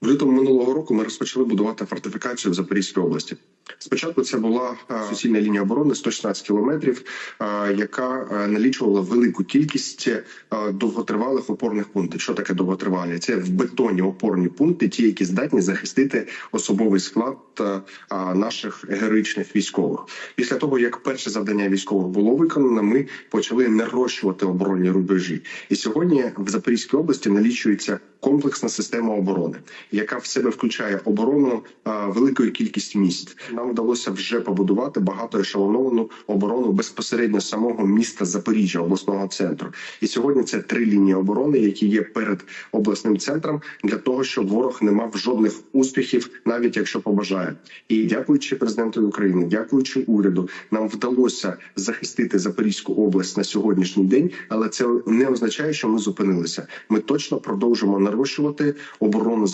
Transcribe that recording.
В лютому минулого року ми розпочали будувати фортифікацію в Запорізькій області. Спочатку це була е, суцільна лінія оборони 116 кілометрів, е, яка е, налічувала велику кількість довготривалих опорних пунктів. Що таке довготривалі? Це в бетоні опорні пункти, ті, які здатні захистити особовий склад наших героїчних військових. Після того як перше завдання військових було виконано, ми почали нарощувати оборонні рубежі. І сьогодні в Запорізькій області налічується комплексна система оборони, яка в себе включає оборону великої кількості міст. Нам вдалося вже побудувати багатоешелоновану оборону безпосередньо самого міста Запоріжжя, обласного центру. І сьогодні це три лінії оборони, які є перед обласним центром, для того, щоб ворог не мав жодних успіхів, навіть якщо побажає. І дякуючи президенту України, дякуючи уряду, нам вдалося захистити Запорізьку область на сьогоднішній день, але це не означає, що ми зупинилися. Ми точно продовжимо нарощувати оборону